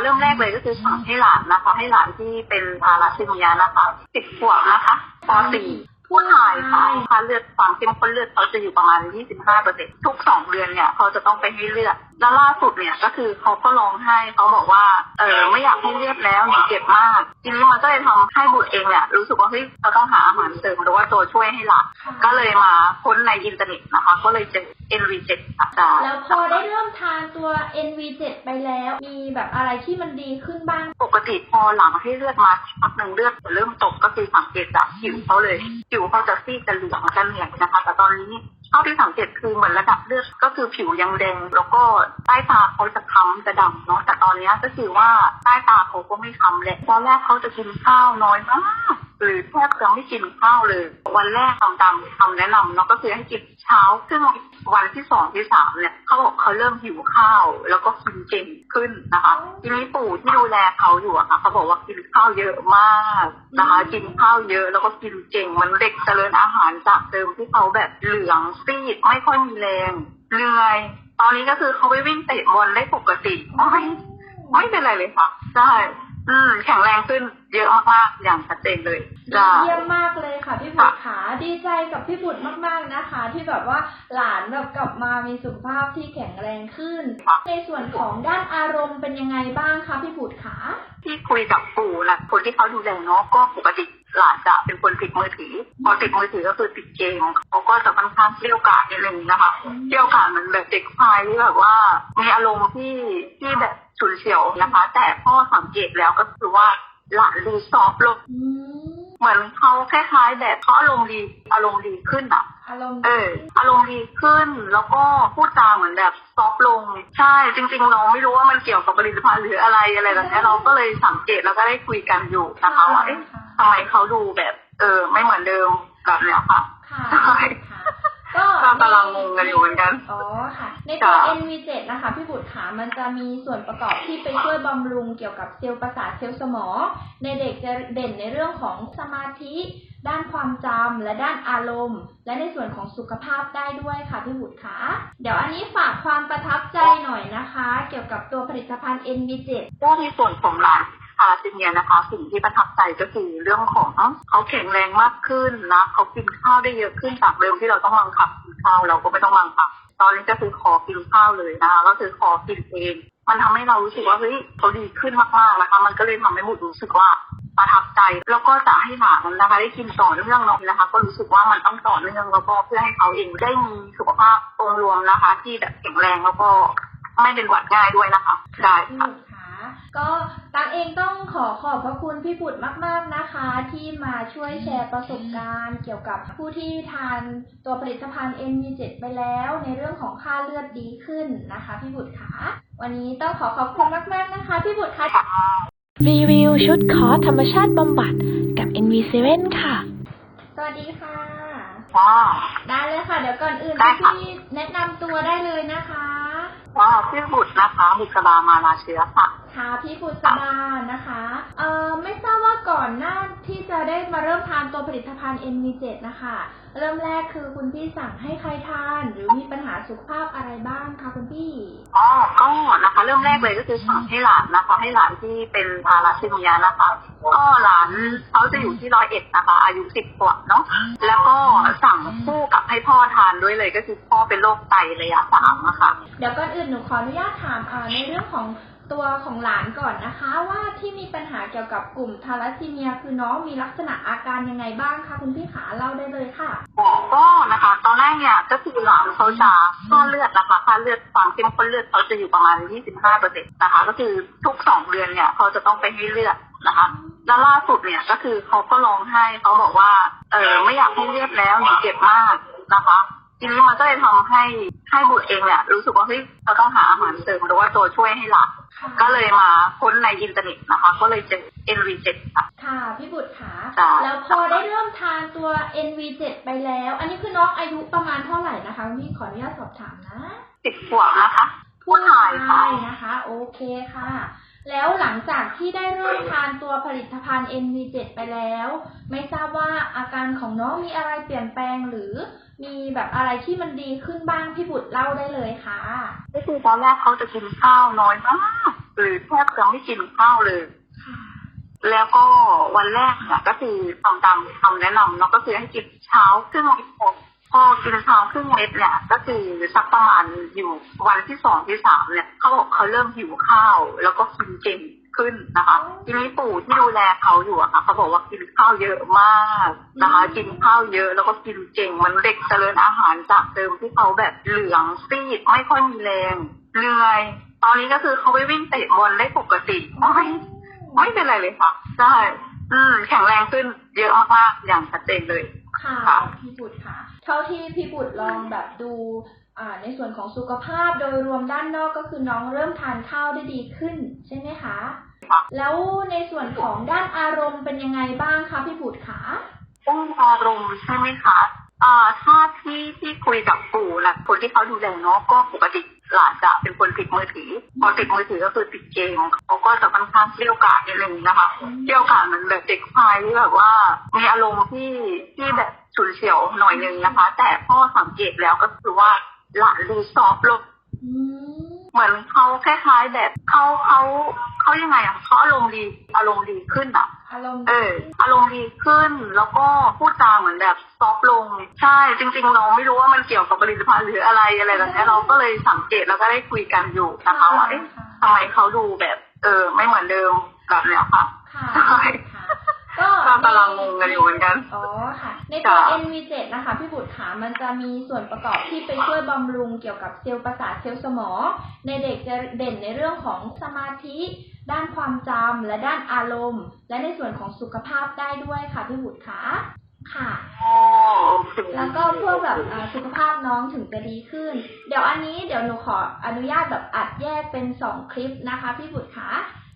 เริ่มแรกเลยก็คือสอนให้หลานนะคะ ให้หลานที่เป็นภาราซิเมียนะคะสิบขวบนะคะป .4 ผู้ชายค่ะค่าเลือดความเข้มข้นเลือดเขาจะอยู่ประมาณ 25เปอร์เซ็นทุกสองเดือนเนี่ยเขาจะต้องไปให้เลือดแล้วล่าสุดเนี่ยก็คือเขาก็ร้องไห้เขาบอกว่าเออไม่อยากให้เลือดแล้วหนูเจ็บมากทีนี้มันก็เลยทำให้บุตรเองเนี่ยรู้สึกว่าเฮ้ยเราต้องหาอาหารเสริมหรือว่าตัวช่วยให้หลานค่ะก็เลยมาค้นในอินเทอร์เน็ตนะคะ ก็เลยเจอ NV7 ค่ะจ้ะแล้วพอได้เริ่มทานตัว NV7 ไปแล้วมีแบบอะไรที่มันดีขึ้นบ้างปกติพอหลังให้เลือดมาพักหนึ่งเลือดจะเริ่มตกก็คือสังเกตจากผิวเขาเลยผิวเขาจะซีดจะเหลืองจะเหนียงนะคะ แต่ตอนนี้เท่าที่สังเกตคือเหมือนระดับเลือดก็คือผิวยังแดงแล้วก็ใต้ตาเขาจะค้ำจะดำเนาะแต่ตอนนี้ก็คือว่าใต้ตาเขาก็ไม่ค้ำเลยตอนแรกเขาจะกินข้าวน้อยมากหรือแทบจะไม่กินข้าวเลย วันแรกทำตามคำแนะนำเนาะก็คือให้กินเช้าซึ่งวันที่สองที่สามเนี่ย เขาเขาเริ่มหิวข้าว แล้วก็กินเก่งขึ้นนะคะ ทีนี้ปู่ที่ดูแลเขาอยู่อะค่ะเขาบอกว่ากินข้าวเยอะมากนะคะ กินข้าวเยอะแล้วก็กินเก่งมันเด็กเจริญอาหารจากเดิมที่เขาแบบเหลืองซีดไม่ค่อยมีแรงเหนื่อยตอนนี้ก็คือเขาไปวิ่งเตะบอลได้ปกติไม่ไม่เป็นไรเลยค่ะใช่ อืมแข็งแรงขึ้นเยอะมากๆอย่างชัดเจนเลยจ้าเยี่ยมมากเลยค่ะพี่บุตรขาดีใจกับพี่บุตรมากๆนะคะ ที่แบบว่าหลานแบบกลับมามีสุขภาพที่แข็งแรงขึ้นค่ะในส่วนของด้านอารมณ์เป็นยังไงบ้างคะพี่บุตรขาที่คุยกับปู่นะคนที่เขาดูแลเนาะก็ปกติหลานจะเป็นคนติดมือถือพอติดมือถือก็คือติดเกมเขาก็จะค่อนข้างเกลี้ยวกล่อมนิดนึงนะคะเกลี้ยวกล่อมเหมือนแบบเด็กชายที่แบบว่ามีอารมณ์ที่ที่แบบ ฉุนเฉียวนะคะ แต่พ่อสังเกตแล้วก็คือว่าหลานดูซอฟต์ลงอืมเหมือนเขาคล้ายๆแบบเขาอารมณ์ดีอารมณ์ดีขึ้นอะอารมณ์เอดีออารมณ์ดีขึ้นแล้วก็พูดจาเหมือนแบบซอฟต์ลง ใช่จริง ๆ เราไม่รู้ว่ามันเกี่ยวกับผลิตภัณฑ์หรืออะไรอะไรแบบนี้เราก็เลยสังเกตแล้วก็ได้คุยกันอยู่นะคะว่าเอ๊ะทำไมเขาดูแบบ เออ ไม่เหมือนเดิมแบบเนี้ยค่ะค่ะใช่ ค่ะก็เรากำลังงงกันอยู่เหมือนกัน อ๋อค่ะ ในตัวจ้ะ NV7 นะคะ พี่บุตรขามันจะมีส่วนประกอบที่ไปช่วยบำรุงเกี่ยวกับเซลล์ประสาทเซลล์สมอง ในเด็กจะเด่นในเรื่องของสมาธิ ด้านความจำและด้านอารมณ์ และในส่วนของสุขภาพได้ด้วยค่ะพี่บุตรขาเดี๋ยวอันนี้ฝากความประทับใจหน่อยนะคะ เกี่ยวกับตัวผลิตภัณฑ์ NV7 ก็ในส่วนของร้าน คาราซิเนียนะคะ สิ่งที่ประทับใจก็คือเรื่องของเขาแข็งแรงมากขึ้นนะเขากินข้าวได้เยอะขึ้นจากเดิมที่เราต้องบังคับกินข้าวเราก็ไม่ต้องบังคับ ตอนนี้ก็คือขอกินข้าวเลยนะคะก็คือขอกินเอง มันทำให้เรารู้สึกว่าเฮ้ยเขาดีขึ้นมากๆนะคะ มันก็เลยทำให้หมุดรู้สึกว่าประทับใจแล้วก็จะให้หลานนะคะได้กินต่อเนื่องเนาะนะคะ ก็รู้สึกว่ามันต้องต่อเนื่องแล้วก็เพื่อให้เขาเองได้มีสุขภาพองรวมนะคะ ที่แบบแข็งแรงแล้วก็ไม่เป็นหวัดง่ายด้วยนะคะ ได้ค่ะ บุตรคะก็ตังเองต้องขอขอบพระคุณพี่บุตรมาก ๆนะคะ ที่มาช่วยแชร์ประสบการณ์ เกี่ยวกับผู้ที่ทานตัวผลิตภัณฑ์ NV7 ไปแล้ว ในเรื่องของค่าเลือดดีขึ้นนะคะ พี่บุตรคะวันนี้ต้องขอขอบคุณมาก ๆนะคะ พี่บุตรคะรีวิวชุดคอร์สธรรมชาติบำบัดกับ NV7 ค่ะ สวัสดีค่ะว้าวได้เลยค่ะ เดี๋ยวก่อนอื่นได้ค่ะพี่แนะนำตัวได้เลยนะคะว้าวชื่อบุตรนะคะ บุษบามาลาเชื้อค่ะค่ะพี่บุษบานะคะเอ่อไม่ทราบว่าก่อนหน้าที่จะได้มาเริ่มทานตัวผลิตภัณฑ์ NV7 นะคะ เริ่มแรกคือคุณพี่สั่งให้ใครทาน หรือมีปัญหาสุขภาพอะไรบ้างคะคุณพี่อ๋อก็นะคะเริ่มแรกเลยก็คือสั่งให้หลานนะคะ ให้หลานที่เป็นอาราซิเมียนะคะก็หลานเขาจะอยู่ที่ร้อยเอ็ดนะคะ อายุสิบขวบเนาะแล้วก็สั่งคู่กับให้พ่อทานด้วยเลยก็คือพ่อเป็นโรคไตระยะสามอะค่ะเดี๋ยวก่อนอื่นหนูขออนุญาตถามอ่าในเรื่องของ ตัวของหลานก่อนนะคะว่าที่มีปัญหาเกี่ยวกับกลุ่มทาลัสซีเมีย คือน้องมีลักษณะอาการยังไงบ้างคะคุณพี่ขาเล่าได้เลยค่ะก็นะคะ ตอนแรกเนี่ยก็คือหลานเขาจะค่าเลือดนะคะค่าเลือดความเข้มข้นเลือดเขาจะอยู่ประมาณ 25เปอร์เซ็นต์นะคะ ก็คือทุกสองเดือนเนี่ยเขาจะต้องไปให้เลือดนะคะแล้วล่าสุดเนี่ยก็คือเขาก็ร้องไห้เขาบอกว่า เออไม่อยากให้เลือดแล้วหนูเจ็บมากนะคะ ทีนี้มันก็เลยทำให้ให้บุตรเองเนี่ยรู้สึกว่าเฮ้ยเราต้องหาอาหารเสริมหรือว่าตัวช่วยให้หลานก็เลยมาค้นในอินเทอร์เน็ตนะคะ ก็เลยเจอ NV7 ค่ะค่ะพี่บุตรขาจ้ะแล้วพอได้เริ่มทานตัว NV7 ไปแล้ว อันนี้คือน้องอายุประมาณเท่าไหร่นะคะคุณพี่ขออนุญาตสอบถามนะสิบขวบนะคะผู้ชายค่ะนะคะ โอเคค่ะ แล้วหลังจากที่ได้เริ่มทานตัวผลิตภัณฑ์ NV7 ไปแล้ว ไม่ทราบว่าอาการของน้องมีอะไรเปลี่ยนแปลงหรือ มีแบบอะไรที่มันดีขึ้นบ้างพี่บุตรเล่าได้เลยค่ะก็คือตอนแรกเขาจะกินข้าวน้อยมากหรือแทบจะไม่กินข้าวเลยค่ะแล้วก็วันแรกเนี่ยก็คือทำตามคำแนะนำเนาะก็คือให้กินเช้าครึ่งเม็ด พอกินเช้าครึ่งเม็ดเนี่ยก็คือสักประมาณอยู่วันที่สองที่สามเนี่ยเขาบอกเขาเริ่มหิวข้าว แล้วก็กินเก่งขึ้นนะคะ ทีนี้ปู่ที่ดูแลเขาอยู่อะค่ะเขาบอกว่ากินข้าวเยอะมากนะคะกินข้าวเยอะแล้วก็กินเก่งมันเด็กเจริญอาหารจากเดิมที่เขาแบบเหลืองซีดไม่ค่อยมีแรงเหนื่อยตอนนี้ก็คือเขาไปวิ่งเตะบอลได้ปกติไม่ไม่เป็นไรเลยค่ะใช่อืมแข็งแรงขึ้นเยอะมากๆอย่างชัดเจนเลย ค่ะค่ะพี่บุตรค่ะ เท่าที่พี่บุตรลองแบบดูอ่าในส่วนของสุขภาพโดยรวมด้านนอกก็คือน้องเริ่มทานข้าวได้ดีขึ้นใช่ไหมคะค่ะแล้วในส่วนของด้านอารมณ์เป็นยังไงบ้างคะพี่บุตรคะต้องอารมณ์ใช่ไหมคะอ่าถ้าที่ที่คุยกับปู่นะคนที่เขาดูแลเนาะก็ปกติ หลานจะเป็นคนติดมือถือ พอติดมือถือก็คือติดเกมเขาก็จะค่อนข้างเกลี้ยวกาดนิดนึงนะคะเกลี้ยวกาดมเหมือนแบบเด็กชายที่แบบว่ามีอารมณ์ที่ที่แบบฉุนเฉียวหน่อยนึงนะคะ แต่พ่อสังเกตแล้วก็คือว่าหลานดูซอฟต์ลง เหมือนเขาคล้ายๆแบบเขาเขาเขายังไงอะเขาอารมณ์ดีอารมณ์ดีขึ้นอะอารมณ์เอออารมณ์ดีขึ้น แล้วก็พูดจาเหมือนแบบซอฟต์ลงใช่จริงๆเราไม่รู้ว่ามันเกี่ยวกับผลิตภัณฑ์หรืออะไรอะไรแบบนี้เราก็เลยสังเกตแล้วก็ได้คุยกันอยู่นะคะว่าเอ๊ะทำไมเขาดูแบบ เออ ไม่เหมือนเดิมแบบเนี้ยค่ะค่ะใช่ค่ะ ก็ก็กำลังงงกันอยู่เหมือนกัน อ๋อค่ะ ในตัวค่ะ NV7 นะคะ พี่บุตรขามันจะมีส่วนประกอบที่ไปช่วยบำรุงเกี่ยวกับเซลล์ประสาทเซลล์สมอง ในเด็กจะเด่นในเรื่องของสมาธิ ด้านความจำและด้านอารมณ์ และในส่วนของสุขภาพได้ด้วยค่ะพี่บุตรขาค่ะอ๋อโอเคแล้วก็พวกแบบอ่าสุขภาพน้องถึงจะดีขึ้น เดี๋ยวอันนี้เดี๋ยวหนูขออนุญาตแบบอัดแยกเป็นสองคลิปนะคะ พี่บุตรคะ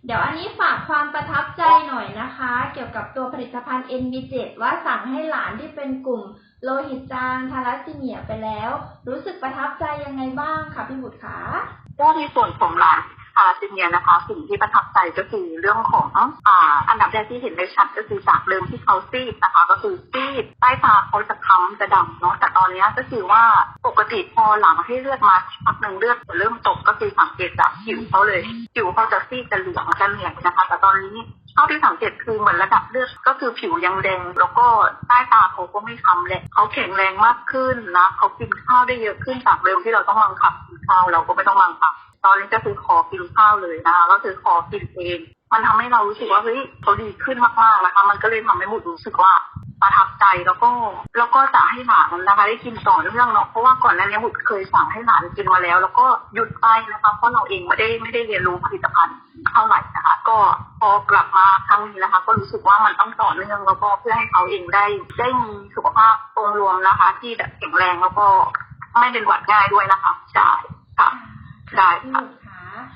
เดี๋ยวอันนี้ฝากความประทับใจหน่อยนะคะ เกี่ยวกับตัวผลิตภัณฑ์ NV7 ว่าสั่งให้หลานที่เป็นกลุ่มโลหิตจางทารัสซีเมียไปแล้ว รู้สึกประทับใจยังไงบ้างคะพี่บุตรคะก็ในส่วนของหลาน คาราซิเนียนะคะสิ่งที่ประทับใจก็คือเรื่องของอ่าอันดับแรกที่เห็นได้ชัดก็คือจากเดิมที่เขาซีดนะคะก็คือซีดใต้ตาเขาจะค้ำจะดำเนาะแต่ตอนนี้ก็คือว่าปกติพอหลังให้เลือดมาพักหนึ่งเลือดเริ่มตกก็คือสังเกตจากผิวเขาเลยผิวเขาจะซีดจะเหลืองจะเหนียงนะคะ แต่ตอนนี้ เท่าที่สังเกตคือเหมือนระดับเลือดก็คือผิวยังแดง แล้วก็ใต้ตาเขาก็ไม่ค้ำแหละเขาแข็งแรงมากขึ้นนะเขากินข้าวได้เยอะขึ้นจากเดิมที่เราต้องบังคับกินข้าวเราก็ไม่ต้องบังคับตอนนี้ก็คือขอกินข้าวเลยนะคะก็คือขอกินเอง มันทำให้เรารู้สึกว่าเฮ้ยเขาดีขึ้นมากๆนะคะ มันก็เลยทำให้หมุดรู้สึกว่าประทับใจแล้วก็แล้วก็จะให้หลานนะคะได้กินต่อเนื่องเนาะเพราะว่าก่อนหน้านี้หุดเคยสั่งให้หลานกินมาแล้ว แล้วก็หยุดไปนะคะเพราะเราเองไม่ได้ไม่ได้เรียนรู้ผลิตภัณฑ์เท่าไหร่ ก็พอกลับมาครั้งนี้นะคะ ก็รู้สึกว่ามันต้องต่อเนื่องแล้วก็เพื่อให้เขาเองได้ได้มีสุขภาพองค์รวมนะคะ ที่แบบแข็งแรงแล้วก็ไม่เป็นหวัดง่ายด้วยนะคะใช่ค่ะได้ค่ะ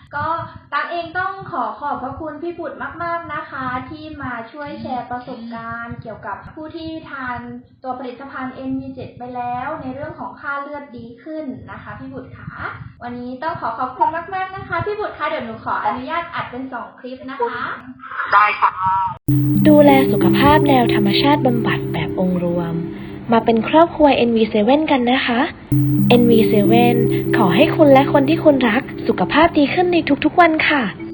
บุตรคะก็ตังเองต้องขอขอบพระคุณพี่บุตรมาก ๆนะคะ ที่มาช่วยแชร์ประสบการณ์ เกี่ยวกับผู้ที่ทานตัวผลิตภัณฑ์ NV7 ไปแล้ว ในเรื่องของค่าเลือดดีขึ้นนะคะ พี่บุตรคะวันนี้ต้องขอขอบคุณมากๆนะคะ พี่บุตรคะเดี๋ยวหนูขออนุญาตอัดเป็นสองคลิปนะคะ ได้ค่ะ ดูแลสุขภาพแนวธรรมชาติบำบัดแบบองค์รวม มาเป็นครอบครัว NV7 กันนะคะ NV7 ขอให้คุณและคนที่คุณรักสุขภาพดีขึ้นในทุกๆวันค่ะ